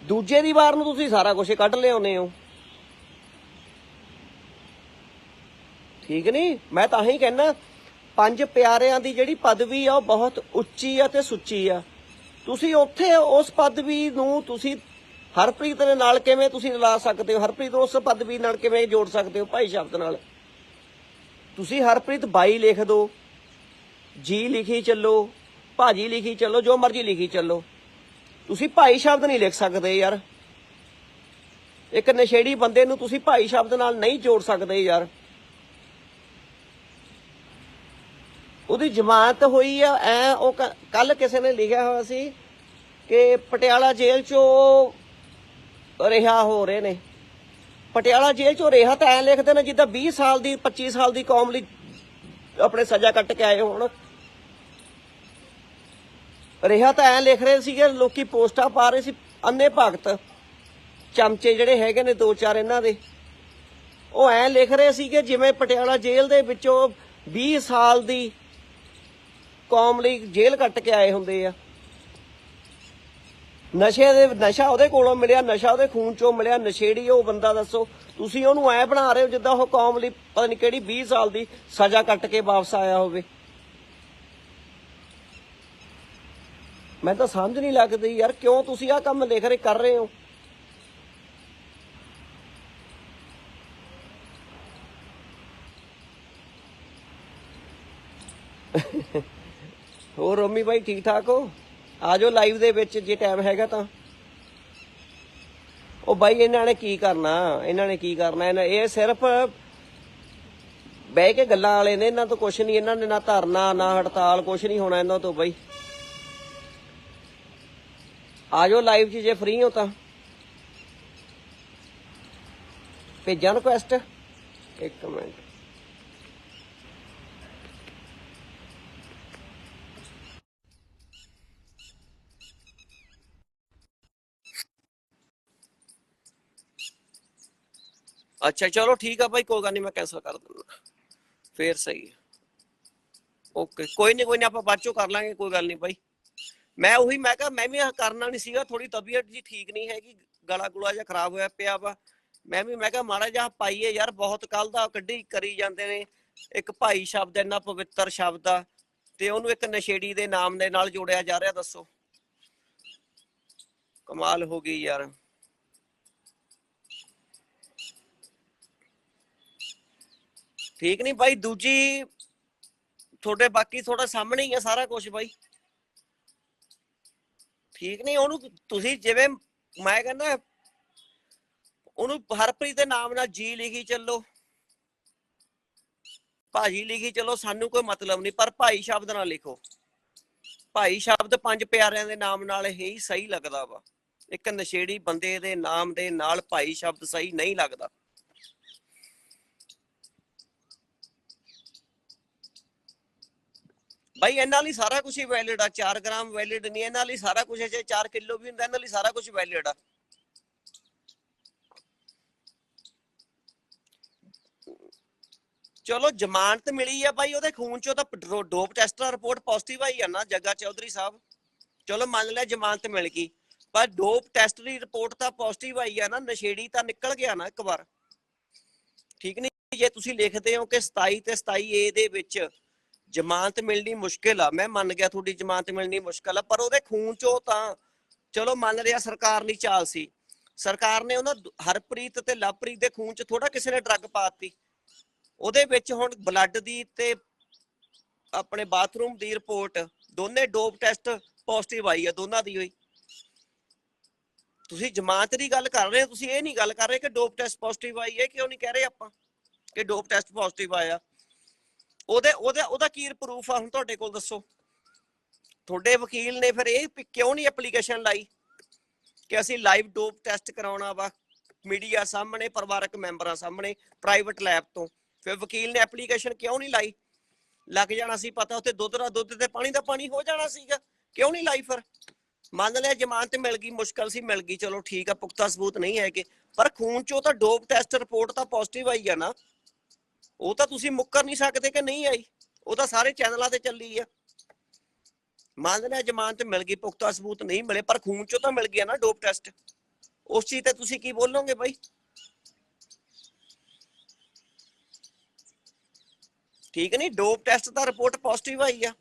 ਦੂਜੇ ਦੀ ਵਾਰ ਨੂੰ ਤੁਸੀਂ ਸਾਰਾ ਕੁਝ ਕੱਢ ਲਿਆਉਂਦੇ ਹੋ। ਠੀਕ ਨਹੀਂ? ਮੈਂ ਤਾਂ ਹੀ ਕਹਿੰਦਾ ਪੰਜ ਪਿਆਰਿਆਂ ਦੀ ਜਿਹੜੀ ਪਦਵੀ ਆ, ਉਹ ਬਹੁਤ ਉੱਚੀ ਆ ਤੇ ਸੁੱਚੀ ਆ। ਤੁਸੀਂ ਉੱਥੇ ਉਸ ਪਦਵੀ ਨੂੰ ਤੁਸੀਂ ਹਰਪ੍ਰੀਤ ਦੇ ਨਾਲ ਕਿਵੇਂ ਤੁਸੀਂ ਲਾ ਸਕਦੇ ਹੋ? ਹਰਪ੍ਰੀਤ ਉਸ ਪਦਵੀ ਨਾਲ ਕਿਵੇਂ ਜੋੜ ਸਕਦੇ ਹੋ ਭਾਈ ਸ਼ਬਦ ਨਾਲ? ਤੁਸੀਂ ਹਰਪ੍ਰੀਤ ਬਾਈ ਲਿਖ ਦਿਓ ਜੀ ਲਿਖੀ ਚੱਲੋ, ਭਾਜੀ ਲਿਖੀ ਚੱਲੋ, ਜੋ ਮਰਜ਼ੀ ਲਿਖੀ ਚੱਲੋ। ਤੁਸੀਂ ਭਾਈ ਸ਼ਬਦ ਨਹੀਂ ਲਿਖ ਸਕਦੇ ਯਾਰ। ਇੱਕ ਨਸ਼ੇੜੀ ਬੰਦੇ ਨੂੰ ਤੁਸੀਂ ਭਾਈ ਸ਼ਬਦ ਨਾਲ ਨਹੀਂ ਜੋੜ ਸਕਦੇ ਯਾਰ। ਉਹਦੀ ਜ਼ਮਾਨਤ ਹੋਈ ਆ, ਐ ਉਹ ਕੱਲ ਕਿਸੇ ਨੇ ਲਿਖਿਆ ਹੋਇਆ ਸੀ ਕਿ ਪਟਿਆਲਾ ਜੇਲ੍ਹ ਚੋਂ ਰਿਹਾ ਹੋ ਰਹੇ ਨੇ। ਪਟਿਆਲਾ ਜੇਲ੍ਹ ਚੋਂ ਰਿਹਾ ਤਾਂ ਐ ਲਿਖਦੇ ਨੇ ਜਿੱਦਾਂ 20 ਸਾਲ ਦੀ 25 ਸਾਲ ਦੀ ਕੌਮ ਲਈ ਆਪਣੇ ਸਜ਼ਾ ਕੱਟ ਕੇ ਆਏ ਹੋਣ। ਰਿਹਾ ਤਾਂ ਐ ਲਿਖ ਰਹੇ ਸੀਗੇ, ਲੋਕੀ ਪੋਸਟਾਂ ਪਾ ਰਹੇ ਸੀ, ਅੰਨੇ ਭਗਤ, ਚਮਚੇ ਜਿਹੜੇ ਹੈਗੇ ਨੇ ਦੋ ਚਾਰ ਇਹਨਾਂ ਦੇ। ਉਹ ਐ ਲਿਖ ਰਹੇ ਸੀਗੇ, ਜਿਵੇਂ ਪਟਿਆਲਾ ਜੇਲ੍ਹ ਦੇ ਵਿੱਚੋਂ 20 ਸਾਲ ਦੀ ਕੌਮ ਲਈ ਜੇਲ੍ਹ ਕੱਟ ਕੇ ਆਏ ਹੁੰਦੇ ਆ। ਨਸ਼ੇ ਦੇ, ਨਸ਼ਾ ਉਹਦੇ ਕੋਲੋਂ ਮਿਲਿਆ, ਨਸ਼ਾ ਉਹਦੇ ਖੂਨ ਚੋਂ ਮਿਲਿਆ, ਨਸ਼ੇੜੀ ਉਹ ਬੰਦਾ ਦੱਸੋ। ਤੁਸੀਂ ਉਹਨੂੰ ਐ ਬਣਾ ਰਹੇ ਹੋ ਜਿੱਦਾਂ ਉਹ ਕੌਮ ਲਈ ਪਤਾ ਨਹੀਂ ਕਿਹੜੀ 20 ਸਾਲ ਦੀ ਸਜ਼ਾ ਕੱਟ ਕੇ ਵਾਪਸ ਆਇਆ ਹੋਵੇ। ਮੈਂ ਤਾਂ ਸਮਝ ਨਹੀਂ ਲੱਗਦੀ ਯਾਰ ਕਿਉਂ ਤੁਸੀਂ ਆਹ ਕੰਮ ਲਿਖ ਰਹੇ ਕਰ ਰਹੇ ਹੋ? ਹੋਰ ਰੋਮੀ ਬਾਈ, ਠੀਕ ਠਾਕ ਹੋ? ਆਜੋ ਲਾਈਵ ਦੇ ਵਿੱਚ, ਜੇ ਟਾਈਮ ਹੈਗਾ ਤਾਂ। ਉਹ ਬਾਈ, ਇਹਨਾਂ ਨੇ ਕੀ ਕਰਨਾ? ਇਹਨਾਂ ਨੇ ਕੀ ਕਰਨਾ? ਇਹ ਸਿਰਫ ਬਹਿ ਕੇ ਗੱਲਾਂ ਵਾਲੇ ਨੇ, ਇਹਨਾਂ ਤੋਂ ਕੁਝ ਨਹੀਂ, ਇਹਨਾਂ ਨੇ ਨਾ ਧਰਨਾ, ਨਾ ਹੜਤਾਲ ਕੁਝ ਨਹੀਂ ਹੋਣਾ ਇਹਨਾਂ ਤੋਂ ਬਾਈ। ਆਜੋ ਲਾਈਵ 'ਚ, ਜੇ ਫ੍ਰੀ ਹੋ ਤਾਂ। ਭੇਜਾਂ ਰਿਕੁਐਸਟ ਇੱਕ ਮਿੰਟ। ਅੱਛਾ, ਚਲੋ ਠੀਕ ਆ ਭਾਈ ਕੋਈ ਗੱਲ ਨਹੀਂ, ਮੈਂ ਕੈਨਸਲ ਕਰ ਦਿੰਦਾ। ਫੇਰ ਸਹੀ ਹੈ ਓਕੇ ਕੋਈ ਨਹੀਂ ਕੋਈ ਨਹੀਂ, ਆਪਾਂ ਬਾਅਦ ਚੋਂ ਕਰ ਲਾਂਗੇ, ਕੋਈ ਗੱਲ ਨਹੀਂ ਭਾਈ ਮੈਂ ਉਹੀ, ਮੈਂ ਕਿਹਾ, ਮੈਂ ਵੀ ਕਰਨਾ ਨਹੀਂ ਸੀਗਾ ਥੋੜੀ ਤਬੀਅਤ ਜੀ ਠੀਕ ਨਹੀਂ ਹੈਗੀ, ਗਲਾ ਗੁਲਾ ਜਿਹਾ ਖਰਾਬ ਹੋਇਆ ਪਿਆ ਵਾ। ਮੈਂ ਵੀ, ਮੈਂ ਕਿਹਾ, ਮਾੜਾ ਜਿਹਾ ਪਾਈਏ ਯਾਰ, ਬਹੁਤ ਕੱਲ ਦਾ ਕੱਢੀ ਕਰੀ ਜਾਂਦੇ ਨੇ। ਇੱਕ ਭਾਈ ਸ਼ਬਦ, ਇੰਨਾ ਪਵਿੱਤਰ ਸ਼ਬਦ ਆ, ਤੇ ਉਹਨੂੰ ਇੱਕ ਨਸ਼ੇੜੀ ਦੇ ਨਾਮ ਦੇ ਨਾਲ ਜੋੜਿਆ ਜਾ ਰਿਹਾ, ਦੱਸੋ। ਕਮਾਲ ਹੋ ਗਈ ਯਾਰ। ਠੀਕ ਨਹੀਂ ਬਾਈ, ਦੂਜੀ ਤੁਹਾਡੇ ਬਾਕੀ ਤੁਹਾਡੇ ਸਾਹਮਣੇ ਹੀ ਆ ਸਾਰਾ ਕੁਝ ਬਾਈ। ਠੀਕ ਨਹੀਂ, ਉਹਨੂੰ ਤੁਸੀਂ ਜਿਵੇਂ ਮੈਂ ਕਹਿੰਦਾ, ਉਹਨੂੰ ਹਰਪ੍ਰੀਤ ਦੇ ਨਾਮ ਨਾਲ ਜੀ ਲਿਖੀ ਚੱਲੋ। ਭਾਜੀ ਲਿਖੀ ਚੱਲੋ, ਸਾਨੂੰ ਕੋਈ ਮਤਲਬ ਨਹੀਂ, ਪਰ ਭਾਈ ਸ਼ਬਦ ਨਾਲ ਲਿਖੋ। ਭਾਈ ਸ਼ਬਦ ਪੰਜ ਪਿਆਰਿਆਂ ਦੇ ਨਾਮ ਨਾਲ ਹੀ ਸਹੀ ਲੱਗਦਾ ਵਾ। ਇੱਕ ਨਸ਼ੇੜੀ ਬੰਦੇ ਦੇ ਨਾਮ ਦੇ ਨਾਲ ਭਾਈ ਸ਼ਬਦ ਸਹੀ ਨਹੀਂ ਲੱਗਦਾ। ਭਾਈ ਇਹਨਾਂ ਲਈ ਸਾਰਾ ਕੁਝ ਹੀ ਵੈਲਿਡ ਆ। 4 ਗ੍ਰਾਮ ਵੈਲਿਡ ਨਹੀਂ, ਇਹਨਾਂ ਲਈ ਸਾਰਾ ਕੁਝ ਹੈ ਜੇ 4 ਕਿਲੋ ਵੀ ਹੁੰਦਾ, ਇਹਨਾਂ ਲਈ ਸਾਰਾ ਕੁਝ ਵੈਲਿਡ ਆ। ਚਲੋ, ਜ਼ਮਾਨਤ ਮਿਲੀ ਆ ਬਾਈ, ਉਹਦੇ ਖੂਨ ਚੋਂ ਤਾਂ ਡੋਪ ਟੈਸਟ ਦਾ ਰਿਪੋਰਟ ਪੋਜ਼ਿਟਿਵ ਆਈ ਆ ਨਾ, ਜੱਗਾ ਚੌਧਰੀ ਸਾਹਿਬ। ਚਲੋ, ਮੰਨ ਲਿਆ ਜ਼ਮਾਨਤ ਮਿਲ ਗਈ। ਪਰ ਡੋਪ ਟੈਸਟ ਦੀ ਰਿਪੋਰਟ ਤਾਂ ਪੋਜ਼ਿਟਿਵ ਆਈ ਆ ਨਾ, ਨਸ਼ੇੜੀ ਤਾਂ ਨਿਕਲ ਗਿਆ ਨਾ ਇੱਕ ਵਾਰ। ਠੀਕ ਨਹੀਂ ਜੇ ਤੁਸੀਂ ਲਿਖਦੇ ਹੋ ਕਿ 27 ਤੇ 27 ਏ ਦੇ ਵਿੱਚ ਜ਼ਮਾਨਤ ਮਿਲਣੀ ਮੁਸ਼ਕਿਲ ਆ। ਮੈਂ ਮੰਨ ਗਿਆ ਤੁਹਾਡੀ ਜ਼ਮਾਨਤ ਮਿਲਣੀ ਮੁਸ਼ਕਿਲ ਆ, ਪਰ ਉਹਦੇ ਖੂਨ ਚੋਂ ਤਾਂ, ਚਲੋ ਮੰਨ ਰਿਹਾ ਸਰਕਾਰ ਦੀ ਚਾਲ ਸੀ। ਸਰਕਾਰ ਨੇ ਉਹਨਾਂ ਹਰਪ੍ਰੀਤ ਤੇ ਲਵਪ੍ਰੀਤ ਦੇ ਖੂਨ ਚ ਥੋੜਾ ਕਿਸੇ ਨੇ ਡਰੱਗ ਪਾਤੀ ਉਹਦੇ ਵਿੱਚ ਹੁਣ ਬਲੱਡ ਦੀ ਤੇ ਆਪਣੇ ਬਾਥਰੂਮ ਦੀ ਰਿਪੋਰਟ ਦੋਨੇ ਡੋਪ ਟੈਸਟ ਪੋਜ਼ਿਟਿਵ ਆਈ ਆ, ਦੋਨਾਂ ਦੀ ਹੋਈ। ਤੁਸੀਂ ਜ਼ਮਾਨਤ ਦੀ ਗੱਲ ਕਰ ਰਹੇ ਹੋ, ਤੁਸੀਂ ਇਹ ਨਹੀਂ ਗੱਲ ਕਰ ਰਹੇ ਕਿ ਡੋਪ ਟੈਸਟ ਪੋਜ਼ਿਟਿਵ ਆਈ ਹੈ ਕਿਉਂ ਨਹੀਂ ਕਹਿ ਰਹੇ ਆਪਾਂ ਕਿ ਡੋਪ ਟੈਸਟ ਪੋਜ਼ਿਟਿਵ ਆਇਆ। ਉਹਦੇ ਉਹਦੇ, ਉਹਦਾ ਕੀ ਪ੍ਰੂਫ ਆ ਹੁਣ ਤੁਹਾਡੇ ਕੋਲ ਦੱਸੋ? ਤੁਹਾਡੇ ਵਕੀਲ ਨੇ ਫਿਰ ਇਹ ਕਿਉਂ ਨਹੀਂ ਐਪਲੀਕੇਸ਼ਨ ਲਾਈ ਕਿ ਅਸੀਂ ਲਾਈਵ ਡੋਪ ਟੈਸਟ ਕਰਾਉਣਾ ਵਾ ਮੀਡੀਆ ਸਾਹਮਣੇ, ਪਰਿਵਾਰਕ ਮੈਂਬਰਾਂ ਸਾਹਮਣੇ ਪ੍ਰਾਈਵੇਟ ਲੈਬ ਤੋਂ? ਫਿਰ ਵਕੀਲ ਨੇ ਐਪਲੀਕੇਸ਼ਨ ਕਿਉਂ ਨਹੀਂ ਲਾਈ? ਲੱਗ ਜਾਣਾ ਸੀ ਪਤਾ ਉੱਥੇ ਦੁੱਧ ਦਾ ਦੁੱਧ ਤੇ ਪਾਣੀ ਦਾ ਪਾਣੀ ਹੋ ਜਾਣਾ ਸੀਗਾ, ਕਿਉਂ ਨਹੀਂ ਲਾਈ ਫਿਰ? ਮੰਨ ਲਿਆ ਜ਼ਮਾਨਤ ਮਿਲ ਗਈ, ਮੁਸ਼ਕਲ ਸੀ, ਮਿਲ ਗਈ, ਚਲੋ ਠੀਕ ਆ, ਪੁਖਤਾ ਸਬੂਤ ਨਹੀਂ ਹੈਗੇ, ਪਰ ਖੂਨ ਚੋਂ ਤਾਂ ਡੋਪ ਟੈਸਟ ਰਿਪੋਰਟ ਤਾਂ ਪੋਜ਼ਿਟਿਵ ਆਈ ਆ ਨਾ। ਉਹ ਤਾਂ ਤੁਸੀਂ ਮੁੱਕਰ ਨਹੀਂ ਸਕਦੇ ਕਿ ਨਹੀਂ ਆਈ। ਉਹ ਤਾਂ ਸਾਰੇ ਚੈਨਲਾਂ ਤੇ ਚੱਲੀ ਆ। ਮੰਨ ਲਿਆ ਜ਼ਮਾਨਤ ਮਿਲ ਗਈ, ਪੁਖਤਾ ਸਬੂਤ ਨਹੀਂ ਮਿਲੇ, ਪਰ ਖੂਨ ਚੋਂ ਤਾਂ ਮਿਲ ਗਿਆ ਨਾ ਡੋਪ ਟੈਸਟ। ਉਸ ਚੀਜ਼ ਤੇ ਤੁਸੀਂ ਕੀ ਬੋਲੋਗੇ ਬਾਈ? ਠੀਕ ਨਹੀਂ, ਡੋਪ ਟੈਸਟ ਦਾ ਰਿਪੋਰਟ ਪੋਜ਼ਿਟਿਵ ਆਈ ਆ।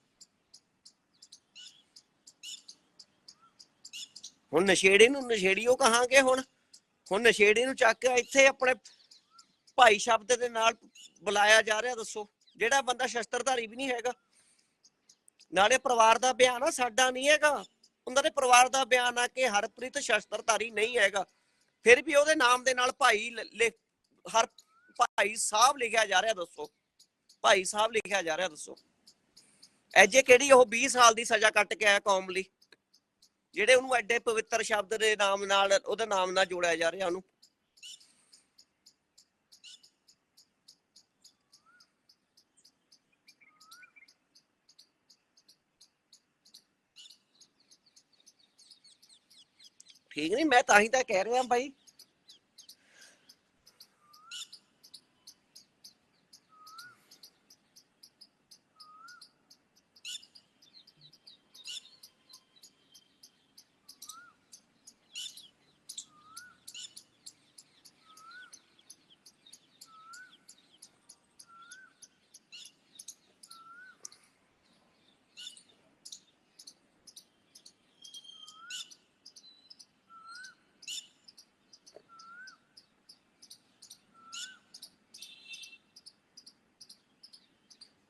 ਹੁਣ ਨਸ਼ੇੜੀ ਨੂੰ ਨਸ਼ੇੜੀ ਉਹ ਕਹਾਂਗੇ ਹੁਣ। ਹੁਣ ਨਸ਼ੇੜੀ ਨੂੰ ਚੱਕ ਕੇ ਇੱਥੇ ਆਪਣੇ ਭਾਈ ਸ਼ਬਦ ਦੇ ਨਾਲ ਬੁਲਾਇਆ ਜਾ ਰਿਹਾ, ਦੱਸੋ। ਜਿਹੜਾ ਬੰਦਾ ਸ਼ਸਤਰਧਾਰੀ ਵੀ ਨਹੀਂ ਹੈਗਾ। ਨਾਲੇ ਪਰਿਵਾਰ ਦਾ ਬਿਆਨ ਆ, ਸਾਡਾ ਨਹੀਂ ਹੈਗਾ। ਉਹਨਾਂ ਦੇ ਪਰਿਵਾਰ ਦਾ ਬਿਆਨ ਆ ਕਿ ਹਰਪ੍ਰੀਤ ਸ਼ਸਤਰਧਾਰੀ ਨਹੀਂ ਹੈਗਾ। ਫਿਰ ਵੀ ਉਹਦੇ ਨਾਮ ਦੇ ਨਾਲ ਭਾਈ ਹਰ ਭਾਈ ਸਾਹਿਬ ਲਿਖਿਆ ਜਾ ਰਿਹਾ, ਦੱਸੋ। ਭਾਈ ਸਾਹਿਬ ਲਿਖਿਆ ਜਾ ਰਿਹਾ, ਦੱਸੋ। ਐਜੇ ਕਿਹੜੀ ਉਹ 20 ਸਾਲ ਦੀ ਸਜ਼ਾ ਕੱਟ ਕੇ ਆਇਆ ਕੌਮ ਲਈ ਜਿਹੜੇ ਉਹਨੂੰ ਐਡੇ ਪਵਿੱਤਰ ਸ਼ਬਦ ਦੇ ਨਾਮ ਨਾਲ, ਉਹਦੇ ਨਾਮ ਨਾਲ ਜੋੜਿਆ ਜਾ ਰਿਹਾ ਉਹਨੂੰ। ਠੀਕ ਨਹੀਂ ਮੈਂ ਤਾਂ ਹੀ ਤਾਂ ਕਹਿ ਰਿਹਾ ਬਾਈ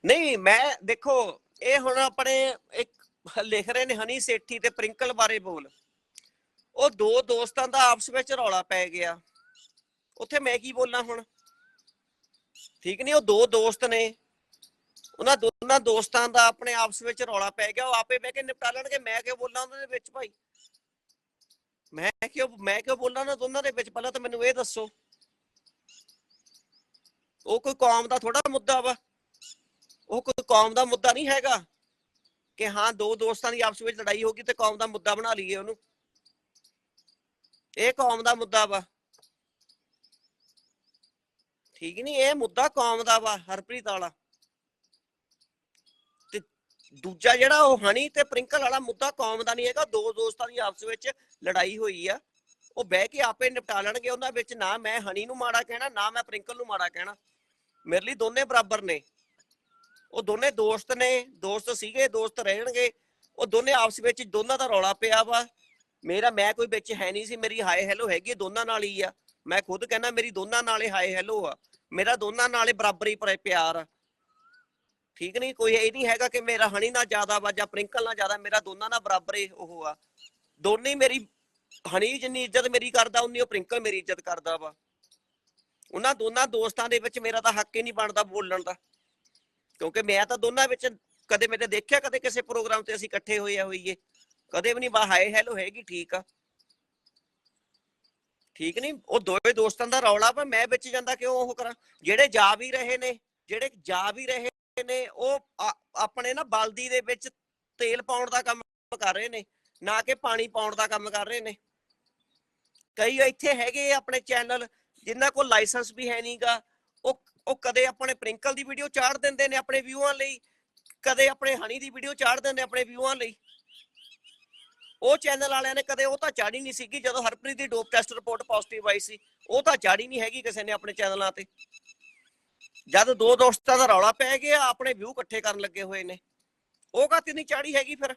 ਨਹੀਂ ਮੈਂ ਦੇਖੋ, ਇਹ ਹੁਣ ਆਪਣੇ ਇੱਕ ਲਿਖ ਰਹੇ ਨੇ ਹਨੀ ਸੇਠੀ ਤੇ ਪ੍ਰਿੰਕਲ ਬਾਰੇ ਬੋਲ। ਉਹ ਦੋ ਦੋਸਤਾਂ ਦਾ ਆਪਸ ਵਿੱਚ ਰੌਲਾ ਪੈ ਗਿਆ। ਉੱਥੇ ਮੈਂ ਕੀ ਬੋਲਾਂ ਹੁਣ? ਠੀਕ ਨਹੀਂ ਉਹ ਦੋ ਦੋਸਤ ਨੇ। ਉਹਨਾਂ ਦੋਨਾਂ ਦੋਸਤਾਂ ਦਾ ਆਪਣੇ ਆਪਸ ਵਿੱਚ ਰੌਲਾ ਪੈ ਗਿਆ। ਉਹ ਆਪੇ ਬਹਿ ਕੇ ਨਿਪਟਾ ਲੈਣਗੇ। ਮੈਂ ਕਿਉਂ ਬੋਲਾਂ ਉਹਨਾਂ ਦੇ ਵਿੱਚ ਭਾਈ? ਮੈਂ ਕਿਉਂ ਮੈਂ ਕਿਉਂ ਬੋਲਾਂ ਨਾ ਦੋਨਾਂ ਦੇ ਵਿੱਚ? ਪਹਿਲਾਂ ਤਾਂ ਮੈਨੂੰ ਇਹ ਦੱਸੋ। ਉਹ ਕੋਈ ਕੌਮ ਦਾ ਥੋੜਾ ਮੁੱਦਾ ਵਾ। ਉਹ ਕੋਈ ਕੌਮ ਦਾ ਮੁੱਦਾ ਨਹੀਂ ਹੈਗਾ ਕਿ ਹਾਂ, ਦੋ ਦੋਸਤਾਂ ਦੀ ਆਪਸ ਵਿੱਚ ਲੜਾਈ ਹੋ ਗਈ ਤੇ ਕੌਮ ਦਾ ਮੁੱਦਾ ਬਣਾ ਲਈਏ ਉਹਨੂੰ। ਇਹ ਕੌਮ ਦਾ ਮੁੱਦਾ ਵਾ। ਠੀਕ ਨਹੀਂ, ਇਹ ਮੁੱਦਾ ਕੌਮ ਦਾ ਵਾ, ਹਰਪ੍ਰੀਤ ਵਾਲਾ। ਤੇ ਦੂਜਾ ਜਿਹੜਾ ਉਹ ਹਣੀ ਤੇ ਪ੍ਰਿੰਕਲ ਵਾਲਾ ਮੁੱਦਾ ਕੌਮ ਦਾ ਨਹੀਂ ਹੈਗਾ, ਦੋ ਦੋਸਤਾਂ ਦੀ ਆਪਸ ਵਿੱਚ ਲੜਾਈ ਹੋਈ ਆ। ਉਹ ਬਹਿ ਕੇ ਆਪੇ ਨਿਪਟਾ ਲੈਣਗੇ ਉਹਨਾਂ ਵਿੱਚ, ਨਾ ਮੈਂ ਹਣੀ ਨੂੰ ਮਾੜਾ ਕਹਿਣਾ, ਨਾ ਮੈਂ ਪ੍ਰਿੰਕਲ ਨੂੰ ਮਾੜਾ ਕਹਿਣਾ। ਮੇਰੇ ਲਈ ਦੋਨੇ ਬਰਾਬਰ ਨੇ। ਉਹ ਦੋਨੇ ਦੋਸਤ ਨੇ, ਦੋਸਤ ਸੀਗੇ, ਦੋਸਤ ਰਹਿਣਗੇ, ਉਹ ਦੋਨੇ ਆਪਸ ਵਿੱਚ ਦੋਨਾਂ ਦਾ ਰੌਲਾ ਪਿਆ ਵਾ। ਮੇਰਾ, ਮੈਂ ਕੋਈ ਵਿੱਚ ਹੈ ਨਹੀਂ ਸੀ, ਮੇਰੀ ਹਾਏ ਹੈਲੋ ਹੈਗੀ ਦੋਨਾਂ ਨਾਲ ਹੀ ਆ। ਮੈਂ ਖੁਦ ਕਹਿੰਦਾ ਮੇਰੀ ਦੋਨਾਂ ਨਾਲ ਹੀ ਹਾਏ ਹੈਲੋ ਆ। ਮੇਰਾ ਦੋਨਾਂ ਨਾਲੇ ਬਰਾਬਰੀ ਪਰ ਪਿਆਰ ਆ। ਠੀਕ ਨਹੀਂ? ਕੋਈ ਇਹ ਨਹੀਂ ਹੈਗਾ ਕਿ ਮੇਰਾ ਹਣੀ ਨਾਲ ਜ਼ਿਆਦਾ ਵਾ ਜਾਂ ਪ੍ਰਿੰਕਲ ਨਾਲ ਜ਼ਿਆਦਾ, ਮੇਰਾ ਦੋਨਾਂ ਨਾਲ ਬਰਾਬਰ ਹੀ ਉਹ ਆ। ਦੋਨੇ ਮੇਰੀ ਹਣੀ ਜਿੰਨੀ ਇੱਜ਼ਤ ਮੇਰੀ ਕਰਦਾ, ਉਨੀ ਉਹ ਪ੍ਰਿੰਕਲ ਮੇਰੀ ਇੱਜ਼ਤ ਕਰਦਾ ਵਾ। ਉਹਨਾਂ ਦੋਨਾਂ ਦੋਸਤਾਂ ਦੇ ਵਿੱਚ ਮੇਰਾ ਤਾਂ ਹੱਕ ਹੀ ਨਹੀਂ ਬਣਦਾ ਬੋਲਣ ਦਾ। ਕਿਉਂਕਿ ਮੈਂ ਤਾਂ ਦੋਨਾਂ ਵਿੱਚ ਕਦੇ ਮੈਂ ਦੇਖਿਆ, ਕਦੇ ਕਿਸੇ ਪ੍ਰੋਗਰਾਮ ਤੇ ਅਸੀਂ ਇਕੱਠੇ ਹੋਏ ਆ ਹੋਈਏ। ਕਦੇ ਵੀ ਨਹੀਂ ਬਾ ਹਾਏ ਹੈਲੋ ਹੈਗੀ ਠੀਕ ਆ। ਠੀਕ ਨਹੀਂ? ਉਹ ਦੋਵੇਂ ਦੋਸਤਾਂ ਦਾ ਰੌਲਾ ਪਰ ਮੈਂ ਵਿੱਚ ਜਾਂਦਾ ਕਿਉਂ ਉਹ ਕਰਾਂ? ਜਿਹੜੇ ਜਾ ਵੀ ਰਹੇ ਨੇ, ਜਿਹੜੇ ਜਾ ਵੀ ਰਹੇ ਨੇ, ਉਹ ਆਪਣੇ ਨਾ ਬਲਦੀ ਦੇ ਵਿੱਚ ਤੇਲ ਪਾਉਣ ਦਾ ਕੰਮ ਕਰ ਰਹੇ ਨੇ, ਨਾ ਕਿ ਪਾਣੀ ਪਾਉਣ ਦਾ ਕੰਮ ਕਰ ਰਹੇ ਨੇ। ਕਈ ਇੱਥੇ ਹੈਗੇ ਆਪਣੇ ਚੈਨਲ, ਜਿਨ੍ਹਾਂ ਕੋਲ ਲਾਇਸੈਂਸ ਵੀ ਹੈ ਨਹੀਂਗਾ ਉਹ ਉਹ ਕਦੇ ਆਪਣੇ ਪ੍ਰਿੰਕਲ ਦੀ ਵੀਡੀਓ ਚਾੜ ਦਿੰਦੇ ਨੇ ਆਪਣੇ ਵਿਊਆਂ ਲਈ, ਕਦੇ ਆਪਣੇ ਹਣੀ ਦੀ ਵੀਡੀਓ ਚਾੜ ਦਿੰਦੇ ਆਪਣੇ ਵਿਊਆਂ ਲਈ। ਉਹ ਚੈਨਲ ਵਾਲਿਆਂ ਨੇ ਕਦੇ ਉਹ ਤਾਂ ਚਾੜੀ ਨਹੀਂ ਸੀਗੀ, ਜਦੋਂ ਹਰਪ੍ਰੀਤ ਦੀ ਡੋਪ ਟੈਸਟ ਰਿਪੋਰਟ ਪੋਜ਼ਿਟਿਵ ਆਈ ਸੀ, ਉਹ ਤਾਂ ਚਾੜੀ ਨਹੀਂ ਹੈਗੀ ਕਿਸੇ ਨੇ ਆਪਣੇ ਚੈਨਲਾਂ ਤੇ। ਜਦ ਦੋ ਦੋਸਤਾਂ ਦਾ ਰੌਲਾ ਪੈ ਗਿਆ, ਆਪਣੇ ਵਿਊ ਇਕੱਠੇ ਕਰਨ ਲੱਗੇ ਹੋਏ ਨੇ। ਉਹ ਕਾਤੀ ਨਹੀਂ ਚਾੜੀ ਹੈਗੀ ਫਿਰ?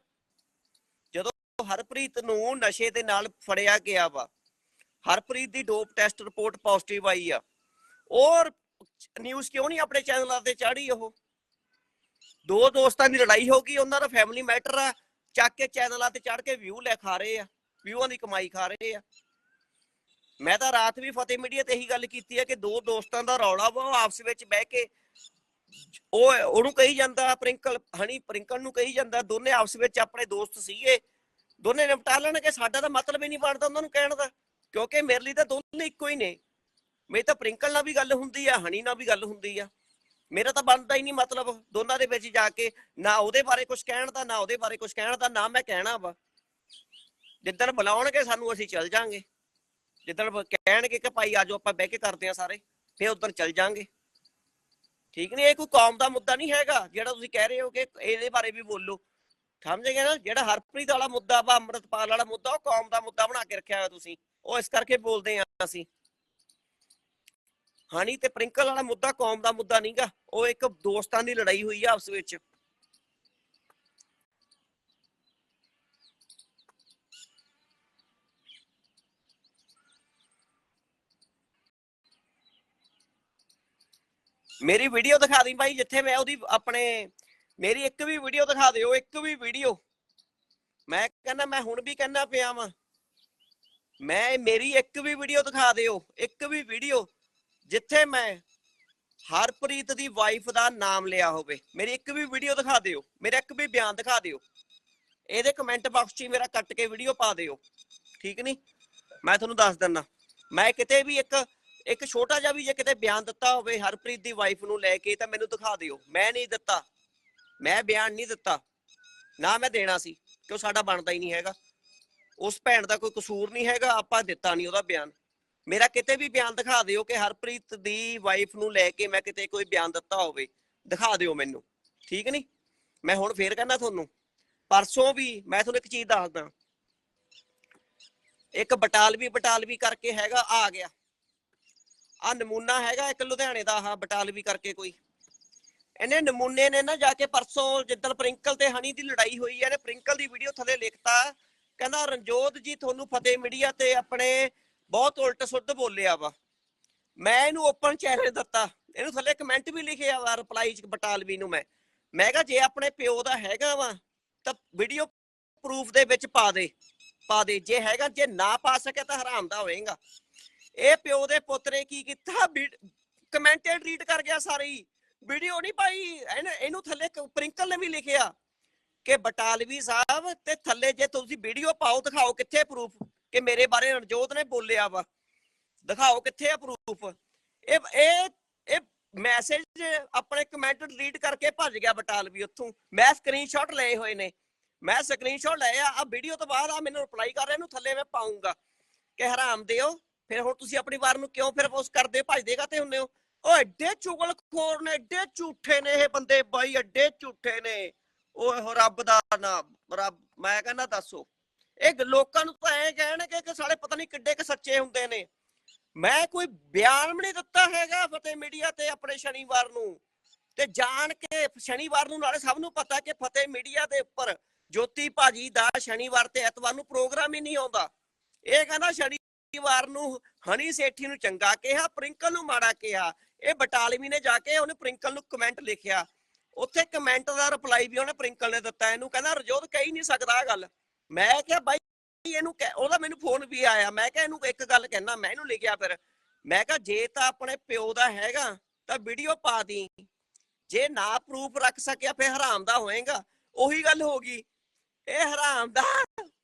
ਜਦੋਂ ਹਰਪ੍ਰੀਤ ਨੂੰ ਨਸ਼ੇ ਦੇ ਨਾਲ ਫੜਿਆ ਗਿਆ ਵਾ, ਹਰਪ੍ਰੀਤ ਦੀ ਡੋਪ ਟੈਸਟ ਰਿਪੋਰਟ ਪੋਜ਼ਿਟਿਵ ਆਈ ਆ, ਔਰ ਨਿਊਜ਼ ਕਿਉਂ ਨਹੀਂ ਆਪਣੇ ਚੈਨਲਾਂ ਤੇ ਚਾੜੀ ਉਹ? ਦੋ ਦੋਸਤਾਂ ਦੀ ਲੜਾਈ ਹੋ ਗਈ, ਉਹਨਾਂ ਦਾ ਫੈਮਿਲੀ ਮੈਟਰ ਆ। ਚੱਕ ਕੇ ਚੈਨਲਾਂ ਤੇ ਚੜ ਕੇ ਵਿਊ ਲੈ ਖਾ ਰਹੇ ਆ। ਵਿਊਆਂ ਦੀ ਕਮਾਈ ਖਾ ਰਹੇ ਆ। ਮੈਂ ਤਾਂ ਰਾਤ ਵੀ ਫਤਿਹ ਮੀਡੀਆ ਤੇ ਇਹੀ ਗੱਲ ਕੀਤੀ ਹੈ ਕਿ ਦੋ ਦੋਸਤਾਂ ਦਾ ਰੌਲਾ ਵਾ ਆਪਸ ਵਿੱਚ ਬਹਿ ਕੇ ਉਹ ਉਹਨੂੰ ਕਹੀ ਜਾਂਦਾ, ਪ੍ਰਿੰਕਲ ਹਣੀ ਪ੍ਰਿੰਕਲ ਨੂੰ ਕਹੀ ਜਾਂਦਾ, ਦੋਨੇ ਆਪਸ ਵਿੱਚ ਆਪਣੇ ਦੋਸਤ ਸੀਗੇ। ਦੋਨੇ ਨਿਪਟਾ ਲੈਣਗੇ, ਸਾਡਾ ਤਾਂ ਮਤਲਬ ਹੀ ਨਹੀਂ ਬਣਦਾ ਉਹਨਾਂ ਨੂੰ ਕਹਿਣ ਦਾ, ਕਿਉਂਕਿ ਮੇਰੇ ਲਈ ਤਾਂ ਦੋਨੇ ਇੱਕੋ ਹੀ ਨੇ। ਮੇਰੀ ਤਾਂ ਪ੍ਰਿੰਕਲ ਨਾਲ ਵੀ ਗੱਲ ਹੁੰਦੀ ਆ, ਹਣੀ ਨਾਲ ਵੀ ਗੱਲ ਹੁੰਦੀ ਆ। ਮੇਰਾ ਤਾਂ ਬਣਦਾ ਹੀ ਨਹੀਂ ਮਤਲਬ ਦੋਨਾਂ ਦੇ ਵਿੱਚ ਜਾ ਕੇ, ਨਾ ਉਹਦੇ ਬਾਰੇ ਕੁਝ ਕਹਿਣ ਦਾ, ਨਾ ਉਹਦੇ ਬਾਰੇ ਕੁਝ ਕਹਿਣ ਦਾ, ਨਾ ਮੈਂ ਕਹਿਣਾ ਵਾ। ਜਿੱਦਣ ਬੁਲਾਉਣਗੇ ਸਾਨੂੰ ਅਸੀਂ ਚੱਲ ਜਾਾਂਗੇ। ਜਿੱਦਣ ਕਹਿਣਗੇ ਕਿ ਭਾਈ ਆਜੋ ਆਪਾਂ ਬਹਿ ਕੇ ਕਰਦੇ ਆ ਸਾਰੇ, ਫੇਰ ਉਧਰ ਚੱਲ ਜਾਾਂਗੇ। ਠੀਕ ਨਹੀਂ ਇਹ ਕੋਈ ਕੌਮ ਦਾ ਮੁੱਦਾ ਨਹੀਂ ਹੈਗਾ, ਜਿਹੜਾ ਤੁਸੀਂ ਕਹਿ ਰਹੇ ਹੋ ਕਿ ਇਹਦੇ ਬਾਰੇ ਵੀ ਬੋਲੋ। ਸਮਝ ਗਏ ਨਾ, ਜਿਹੜਾ ਹਰਪ੍ਰੀਤ ਵਾਲਾ ਮੁੱਦਾ ਵਾ, ਅੰਮ੍ਰਿਤਪਾਲ ਵਾਲਾ ਮੁੱਦਾ, ਉਹ ਕੌਮ ਦਾ ਮੁੱਦਾ ਬਣਾ ਕੇ ਰੱਖਿਆ ਹੋਇਆ ਤੁਸੀਂ। ਉਹ ਇਸ ਕਰਕੇ ਬੋਲਦੇ ਆ ਅਸੀਂ। ਹਾਨੀ ਤੇ ਪ੍ਰਿੰਕਲ ਵਾਲਾ ਮੁੱਦਾ ਕੌਮ ਦਾ ਮੁੱਦਾ ਨਹੀਂਗਾ, ਉਹ ਇੱਕ ਦੋਸਤਾਂ ਦੀ ਲੜਾਈ ਹੋਈ ਆ ਆਪਸ ਵਿੱਚ। ਮੇਰੀ ਵੀਡੀਓ ਦਿਖਾ ਦੀ ਭਾਈ ਜਿੱਥੇ ਮੈਂ ਉਹਦੀ ਆਪਣੇ, ਮੇਰੀ ਇੱਕ ਵੀ ਵੀਡੀਓ ਦਿਖਾ ਦਿਓ, ਇੱਕ ਵੀ ਵੀਡੀਓ ਮੈਂ ਕਹਿੰਦਾ, ਮੈਂ ਹੁਣ ਵੀ ਕਹਿੰਦਾ ਪਿਆ ਵਾਂ। ਮੈਂ, ਮੇਰੀ ਇੱਕ ਵੀ ਵੀਡੀਓ ਦਿਖਾ ਦਿਓ, ਇੱਕ ਵੀ ਵੀਡੀਓ ਜਿੱਥੇ ਮੈਂ ਹਰਪ੍ਰੀਤ ਦੀ ਵਾਈਫ ਦਾ ਨਾਮ ਲਿਆ ਹੋਵੇ। ਮੇਰੀ ਇੱਕ ਵੀ ਵੀਡੀਓ ਦਿਖਾ ਦਿਓ। ਮੇਰਾ ਇੱਕ ਵੀ ਬਿਆਨ ਦਿਖਾ ਦਿਓ। ਇਹਦੇ ਕਮੈਂਟ ਬਾਕਸ 'ਚ ਹੀ ਮੇਰਾ ਕੱਟ ਕੇ ਵੀਡੀਓ ਪਾ ਦਿਓ। ਠੀਕ ਨਹੀਂ ਮੈਂ ਤੁਹਾਨੂੰ ਦੱਸ ਦਿੰਦਾ। ਮੈਂ ਕਿਤੇ ਵੀ ਇੱਕ ਇੱਕ ਛੋਟਾ ਜਿਹਾ ਵੀ ਜੇ ਕਿਤੇ ਬਿਆਨ ਦਿੱਤਾ ਹੋਵੇ ਹਰਪ੍ਰੀਤ ਦੀ ਵਾਈਫ ਨੂੰ ਲੈ ਕੇ ਤਾਂ ਮੈਨੂੰ ਦਿਖਾ ਦਿਓ। ਮੈਂ ਨਹੀਂ ਦਿੱਤਾ। ਮੈਂ ਬਿਆਨ ਨਹੀਂ ਦਿੱਤਾ। ਨਾ ਮੈਂ ਦੇਣਾ ਸੀ। ਕਿਉਂ? ਸਾਡਾ ਬਣਦਾ ਹੀ ਨਹੀਂ ਹੈਗਾ। ਉਸ ਭੈਣ ਦਾ ਕੋਈ ਕਸੂਰ ਨਹੀਂ ਹੈਗਾ। ਆਪਾਂ ਦਿੱਤਾ ਨਹੀਂ ਉਹਦਾ ਬਿਆਨ। ਮੇਰਾ ਕਿਤੇ ਵੀ ਬਿਆਨ ਦਿਖਾ ਦਿਓ ਕਿ ਹਰਪ੍ਰੀਤ ਦੀ ਵਾਈਫ ਨੂੰ ਲੈ ਕੇ ਮੈਂ ਕਿਤੇ ਕੋਈ ਬਿਆਨ ਦਿੱਤਾ ਹੋਵੇ, ਦਿਖਾ ਦਿਓ ਮੈਨੂੰ, ਠੀਕ ਨਹੀਂ ਮੈਂ ਹੁਣ ਫੇਰ ਕਹਿੰਦਾ ਤੁਹਾਨੂੰ, ਪਰਸੋਂ ਵੀ ਮੈਂ ਤੁਹਾਨੂੰ ਇੱਕ ਚੀਜ਼ ਦੱਸਦਾ। ਇੱਕ ਬਟਾਲਵੀ ਬਟਾਲਵੀ ਕਰਕੇ ਹੈਗਾ, ਆ ਗਿਆ। ਆ ਨਮੂਨਾ ਹੈਗਾ ਇੱਕ ਲੁਧਿਆਣੇ ਦਾ, ਆਹ ਬਟਾਲਵੀ ਕਰਕੇ ਕੋਈ। ਇਹਨੇ ਨਮੂਨੇ ਨੇ ਨਾ ਜਾ ਕੇ ਪਰਸੋਂ ਜਿੱਦਣ ਪ੍ਰਿੰਕਲ ਤੇ ਹਨੀ ਦੀ ਲੜਾਈ ਹੋਈ ਹੈ ਇਹਨੇ ਪ੍ਰਿੰਕਲ ਦੀ ਵੀਡੀਓ ਥੱਲੇ ਲਿਖਤਾ, ਕਹਿੰਦਾ ਰਣਜੋਤ ਜੀ ਤੁਹਾਨੂੰ ਫਤਿਹ ਮੀਡੀਆ ਤੇ ਆਪਣੇ ਬਹੁਤ ਉਲਟ ਸੁੱਧ ਬੋਲਿਆ ਵਾ। ਮੈਂ ਇਹਨੂੰ ਓਪਨ ਚੈਨਲ ਦਿੱਤਾ। ਇਹਨੂੰ ਥੱਲੇ ਕਮੈਂਟ ਵੀ ਲਿਖਿਆ ਵਾ ਰਿਪਲਾਈ ਚ ਬਟਾਲਵੀ ਨੂੰ ਮੈਂ। ਮੈਂ ਕਿਹਾ ਜੇ ਆਪਣੇ ਪਿਓ ਦਾ ਹੈਗਾ ਵਾ, ਤਾਂ ਵੀਡੀਓ ਪ੍ਰੂਫ ਦੇ ਵਿੱਚ ਪਾ ਦੇ। ਪਾ ਦੇ। ਜੇ ਹੈਗਾ, ਜੇ ਨਾ ਪਾ ਸਕੇ ਤਾਂ ਹਰਾਮ ਦਾ ਹੋਏਗਾ। ਇਹ ਪਿਓ ਦੇ ਪੁੱਤ ਨੇ ਕੀ ਕੀਤਾ? ਕਮੈਂਟ ਰੀਡ ਕਰ ਗਿਆ ਸਾਰੀ ਵੀਡੀਓ ਨਹੀਂ ਪਾਈ। ਇਹਨੂੰ ਥੱਲੇ ਪ੍ਰਿੰਕਲ ਨੇ ਵੀ ਲਿਖਿਆ ਕਿ ਬਟਾਲਵੀ ਸਾਹਿਬ, ਤੇ ਥੱਲੇ ਜੇ ਤੁਸੀਂ ਵੀਡੀਓ ਪਾਓ, ਦਿਖਾਓ ਕਿੱਥੇ ਪ੍ਰੂਫ ਕਿ ਮੇਰੇ ਬਾਰੇ ਰਣਜੋਤ ਨੇ ਬੋਲਿਆ ਵਾ। ਦਿਖਾਓ ਕਿੱਥੇ ਆ ਪ੍ਰੂਫ ਇਹ ਇਹ ਇਹ ਮੈਸੇਜ ਆਪਣੇ ਕਮੈਂਟ ਡਿਲੀਟ ਕਰਕੇ ਭੱਜ ਗਿਆ ਬਟਾਲਵੀ ਉੱਥੋਂ। ਮੈਂ ਸਕਰੀਨਸ਼ਾਟ ਲਏ ਹੋਏ ਨੇ। ਮੈਂ ਸਕਰੀਨਸ਼ਾਟ ਲਏ ਆ। ਆ ਵੀਡੀਓ ਤੋਂ ਬਾਅਦ ਆ ਮੈਨੂੰ ਰਿਪਲਾਈ ਕਰ ਰਿਹਾ, ਇਹਨੂੰ ਥੱਲੇ ਮੈਂ ਪਾਉਂਗਾ। ਕਿ ਹਰਾਮ ਦਿਓ। ਫਿਰ ਹੁਣ ਤੁਸੀਂ ਆਪਣੀ ਵਾਰ ਨੂੰ ਕਿਉਂ ਫਿਰ ਪੋਸਟ ਕਰਦੇ, ਭੱਜਦੇ ਕਾਤੇ ਹੁੰਦੇ ਹੋ? ਉਹ ਐਡੇ ਚੁਗਲਖੋਰ ਨੇ ਐਡੇ ਝੂਠੇ ਨੇ ਇਹ ਬੰਦੇ ਬਾਈ ਐਡੇ ਝੂਠੇ ਨੇ। ਓਏ ਹੋ ਰੱਬ ਦਾ ਨਾਮ। ਰੱਬ, ਮੈਂ ਕਹਿੰਦਾ ਦੱਸੋ। ਇਹ ਲੋਕਾਂ ਨੂੰ ਤਾਂ ਨਹੀਂ ਕਿੱਡੇ ਕ ਸੱਚੇ ਹੁੰਦੇ ਨੇ। ਮੈਂ ਕੋਈ ਬਿਆਨ ਨਹੀਂ ਦਿੱਤਾ ਹੈਗਾ ਫਤਿਹ ਮੀਡੀਆ ਤੇ ਆਪਣੇ ਸ਼ਨੀਵਾਰ ਨੂੰ। ਤੇ ਜਾਣ ਕੇ ਸ਼ਨੀਵਾਰ ਨੂੰ ਨਾਲੇ ਸਭ ਨੂੰ ਪਤਾ ਕਿ ਫਤਿਹ ਮੀਡੀਆ ਦੇ ਉੱਪਰ ਜੋਤੀ ਭਾਜੀ ਦਾ ਸ਼ਨੀਵਾਰ ਤੇ ਐਤਵਾਰ ਨੂੰ ਪ੍ਰੋਗਰਾਮ ਹੀ ਨਹੀਂ ਆਉਂਦਾ। ਇਹ ਕਹਿੰਦਾ ਸ਼ਨੀਵਾਰ ਨੂੰ ਹਨੀ ਸੇਠੀ ਨੂੰ ਚੰਗਾ ਕਿਹਾ, ਪ੍ਰਿੰਕਲ ਨੂੰ ਮਾੜਾ ਕਿਹਾ। ਇਹ ਬਟਾਲਵੀ ਨੇ ਜਾ ਕੇ ਉਹਨੇ ਪ੍ਰਿੰਕਲ ਨੂੰ ਕਮੈਂਟ ਲਿਖਿਆ। ਉੱਥੇ ਕਮੈਂਟ ਦਾ ਰਿਪਲਾਈ ਵੀ ਉਹਨੇ ਪ੍ਰਿੰਕਲ ਨੇ ਦਿੱਤਾ। ਇਹਨੂੰ ਕਹਿੰਦਾ, ਰਜੋਤ ਕਹੀ ਹੀ ਨਹੀਂ ਸਕਦਾ ਆ ਗੱਲ। ਮੈਂ ਕਿਹਾ, ਬਾਈ ਇਹਨੂੰ ਉਹਦਾ ਮੈਨੂੰ ਫੋਨ ਵੀ ਆਇਆ। ਮੈਂ ਕਿਹਾ ਇਹਨੂੰ ਇੱਕ ਗੱਲ ਕਹਿਣਾ ਮੈਂ ਇਹਨੂੰ ਲਿਖਿਆ ਫਿਰ। ਮੈਂ ਕਿਹਾ, ਜੇ ਤਾਂ ਆਪਣੇ ਪਿਓ ਦਾ ਹੈਗਾ, ਤਾਂ ਵੀਡੀਓ ਪਾ ਦੀ। ਜੇ ਨਾ ਪ੍ਰੂਫ ਰੱਖ ਸਕਿਆ, ਫਿਰ ਹਰਾਮ ਦਾ ਹੋਏਗਾ। ਉਹੀ ਗੱਲ ਹੋ ਗਈ। ਇਹ ਹਰਾਮ ਦਾ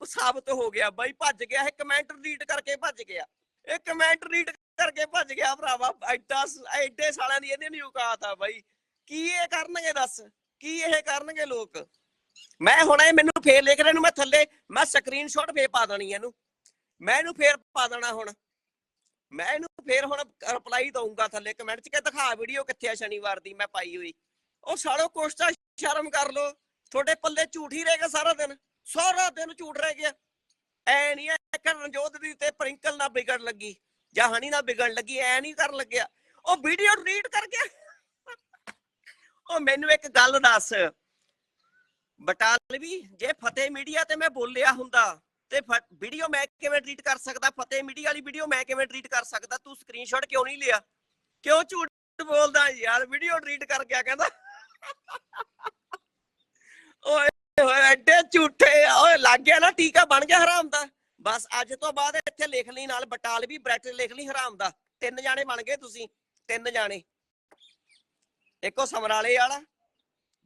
ਸਾਬਤ ਹੋ ਗਿਆ ਬਾਈ, ਭੱਜ ਗਿਆ। ਇਹ ਕਮੈਂਟ ਰੀਡ ਕਰਕੇ ਭੱਜ ਗਿਆ। ਇਹ ਕਮੈਂਟ ਰੀਡ ਕਰਕੇ ਭੱਜ ਗਿਆ ਭਰਾਵਾ। ਐਡਾ ਐਡੇ ਸਾਲਾਂ ਦੀ ਇਹਦੇ ਨਹੀਂ ਔਕਾਤ ਆ ਬਾਈ। ਕੀ ਇਹ ਕਰਨਗੇ ਦੱਸ? ਕੀ ਇਹ ਕਰਨਗੇ ਲੋਕ? ਮੈਂ ਹੁਣ ਇਹ ਮੈਨੂੰ ਫੇਰ ਲਿਖ ਰਹੇ ਨੂੰ ਮੈਂ ਥੱਲੇ, ਮੈਂ ਸਕਰੀਨਸ਼ਾਟ ਫੇਰ ਪਾ ਦੇਣੀ ਇਹਨੂੰ। ਮੈਂ ਇਹਨੂੰ ਫੇਰ ਪਾ ਦੇਣਾ ਹੁਣ। ਮੈਂ ਇਹਨੂੰ ਫੇਰ ਹੁਣ ਰਿਪਲਾਈ ਦਊਂਗਾ ਥੱਲੇ ਕਮੈਂਟ 'ਚ ਕਿ ਦਿਖਾ ਵੀਡੀਓ ਕਿੱਥੇ ਆ ਸ਼ਨੀਵਾਰ ਦੀ ਮੈਂ ਪਾਈ ਹੋਈ। ਉਹ ਸਾਲੋ ਕੋਸ਼ਤਾ ਸ਼ਰਮ ਕਰ ਲੋ ਤੁਹਾਡੇ ਪੱਲੇ ਝੂਠ ਹੀ ਰਹੇਗਾ ਸਾਰਾ ਦਿਨ। ਸਾਰਾ ਦਿਨ ਝੂਠ ਰਹਿ ਗਿਆ। ਐ ਨਹੀਂ ਐ ਕਰਨ ਰਣਜੋਤ ਦੀ ਤੇ ਪ੍ਰਿੰਕਲ ਨਾ ਵਿਗੜ ਲੱਗੀ, ਜਾਂ ਹਣੀ ਨਾ ਵਿਗੜ ਲੱਗੀ, ਐ ਨਹੀਂ ਕਰਨ ਲੱਗਿਆ। ਉਹ ਵੀਡੀਓ ਰੀਡ ਕਰ ਗਿਆ ਉਹ ਮੈਨੂੰ ਇੱਕ ਗੱਲ ਦੱਸ। ਬਟਾਲਵੀ ਜੇ ਫਤਿਹ ਮੀਡੀਆ ਤੇ ਮੈਂ ਬੋਲਿਆ ਹੁੰਦਾ ਤੇ ਵੀਡੀਓ ਮੈਂ ਕਿਵੇਂ ਟ੍ਰੀਟ ਕਰ ਸਕਦਾ? ਫਤਿਹ ਮੀਡੀਆ ਵਾਲੀ ਵੀਡੀਓ ਮੈਂ ਕਿਵੇਂ ਟ੍ਰੀਟ ਕਰ ਸਕਦਾ? ਤੂੰ ਸਕਰੀਨਸ਼ਾਟ ਕਿਉਂ ਨਹੀਂ ਲਿਆ? ਕਿਉਂ ਝੂਠ ਬੋਲਦਾ ਯਾਰ? ਵੀਡੀਓ ਟ੍ਰੀਟ ਕਰ ਗਿਆ ਕਹਿੰਦਾ। ਓਏ ਹੋਏ ਐਡੇ ਝੂਠੇ ਆ, ਓਏ ਲੱਗ ਗਿਆ ਨਾ ਟੀਕਾ ਬਣ ਗਿਆ ਹਰਾਮ ਦਾ। ਬਸ ਅੱਜ ਤੋਂ ਬਾਅਦ ਇੱਥੇ ਲਿਖ ਲਈ ਨਾਲ ਬਟਾਲਵੀ ਬ੍ਰੈਟ ਲਿਖ ਲਈ ਹਰਾਮ ਦਾ। ਤਿੰਨ ਜਾਣੇ ਬਣ ਗਏ ਤੁਸੀਂ ਤਿੰਨ ਜਾਣੇ। ਇੱਕੋ ਸਮਰਾਲੇ ਵਾਲਾ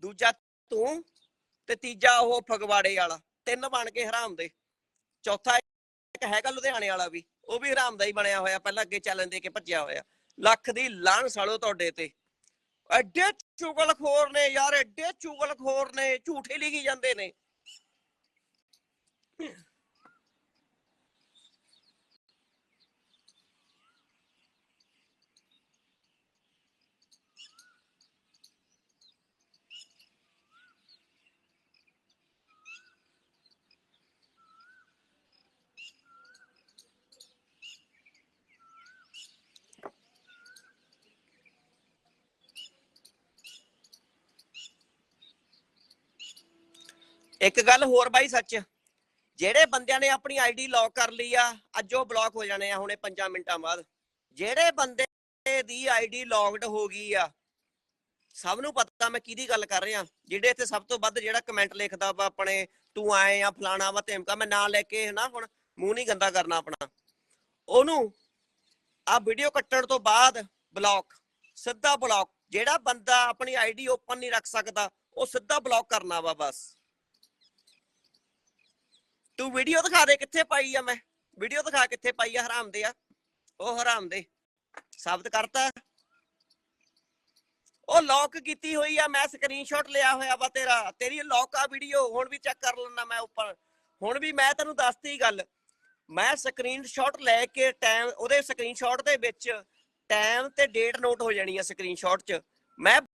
ਦੂਜਾ ਤੂੰ। ਤੇ ਤੀਜਾ ਉਹ ਫਗਵਾੜੇ ਵਾਲਾ, ਤਿੰਨ ਬਣ ਕੇ ਹਰਾਮ ਦੇ। ਚੌਥਾ ਇੱਕ ਹੈਗਾ ਲੁਧਿਆਣੇ ਵਾਲਾ ਵੀ, ਉਹ ਵੀ ਹਰਾਮ ਦਾ ਹੀ ਬਣਿਆ ਹੋਇਆ, ਪਹਿਲਾਂ ਅੱਗੇ ਚੱਲਣ ਦੇ ਕੇ ਭੱਜਿਆ ਹੋਇਆ। ਲੱਖ ਦੀ ਲਾਣ ਸਾਲੋ ਤੁਹਾਡੇ ਤੇ। ਐਡੇ ਚੁਗਲਖੋਰ ਨੇ ਯਾਰ, ਐਡੇ ਚੁਗਲਖੋਰ ਨੇ, ਝੂਠੇ ਲਿਖੀ ਜਾਂਦੇ ਨੇ। ਇੱਕ ਗੱਲ ਹੋਰ ਬਾਈ ਸੱਚ, ਜਿਹੜੇ ਬੰਦਿਆਂ ਨੇ ਆਪਣੀ ਆਈਡੀ ਲੌਕ ਕਰ ਲਈ ਆ, ਅੱਜ ਉਹ ਬਲੌਕ ਹੋ ਜਾਣੇ ਆ ਹੁਣੇ 5 ਮਿੰਟਾਂ ਬਾਅਦ। ਜਿਹੜੇ ਬੰਦੇ ਦੀ ਆਈਡੀ ਲੌਕਡ ਹੋ ਗਈ ਆ, ਸਭ ਨੂੰ ਪਤਾ ਮੈਂ ਕਿਹਦੀ ਗੱਲ ਕਰ ਰਿਹਾ। ਜਿਹੜੇ ਇੱਥੇ ਸਭ ਤੋਂ ਵੱਧ ਜਿਹੜਾ ਕਮੈਂਟ ਲਿਖਦਾ ਵਾ ਆਪਣੇ, ਤੂੰ ਆਏ ਆ, ਫਲਾਣਾ ਵਾ ਧਮਕਾ ਮੈਂ ਨਾਂ ਲੈ ਕੇ ਨਾ ਹੁਣ ਮੂੰਹ ਨਹੀਂ ਗੰਦਾ ਕਰਨਾ ਆਪਣਾ। ਉਹਨੂੰ ਆ ਵੀਡੀਓ ਕੱਟਣ ਤੋਂ ਬਾਅਦ ਬਲੌਕ ਸਿੱਧਾ ਬਲੌਕ ਜਿਹੜਾ ਬੰਦਾ ਆਪਣੀ ਆਈਡੀ ਓਪਨ ਨਹੀਂ ਰੱਖ ਸਕਦਾ, ਉਹ ਸਿੱਧਾ ਬਲੌਕ ਕਰਨਾ ਵਾ ਬਸ। ਤੂੰ ਵੀਡੀਓ ਦਿਖਾ ਦੇ ਕਿੱਥੇ ਪਾਈ ਆ ਮੈਂ। ਵੀਡੀਓ ਦਿਖਾ ਕਿੱਥੇ ਪਾਈ ਆ, ਹਰਾਮ ਦੇ ਆ। ਉਹ ਹਰਾਮ ਦੇ। ਸਾਬਤ ਕਰਤਾ। ਉਹ ਲੌਕ ਕੀਤੀ ਹੋਈ ਆ, ਮੈਂ ਸਕਰੀਨਸ਼ਾਟ ਲਿਆ ਹੋਇਆ ਵਾ ਤੇਰਾ। ਤੇਰੀ ਲੌਕ ਆ ਵੀਡੀਓ ਹੁਣ ਵੀ ਚੈੱਕ ਕਰ ਲੈਣਾ ਮੈਂ ਉੱਪਰ। ਹੁਣ ਵੀ ਮੈਂ ਤੈਨੂੰ ਦੱਸਤੀ ਗੱਲ। ਮੈਂ ਸਕਰੀਨਸ਼ਾਟ ਲੈ ਕੇ ਟਾਈਮ ਉਹਦੇ ਸਕਰੀਨਸ਼ਾਟ ਦੇ ਵਿੱਚ ਟਾਈਮ ਤੇ ਡੇਟ ਨੋਟ ਹੋ ਜਾਣੀ ਆ ਸਕਰੀਨਸ਼ਾਟ 'ਚ। ਮੈਂ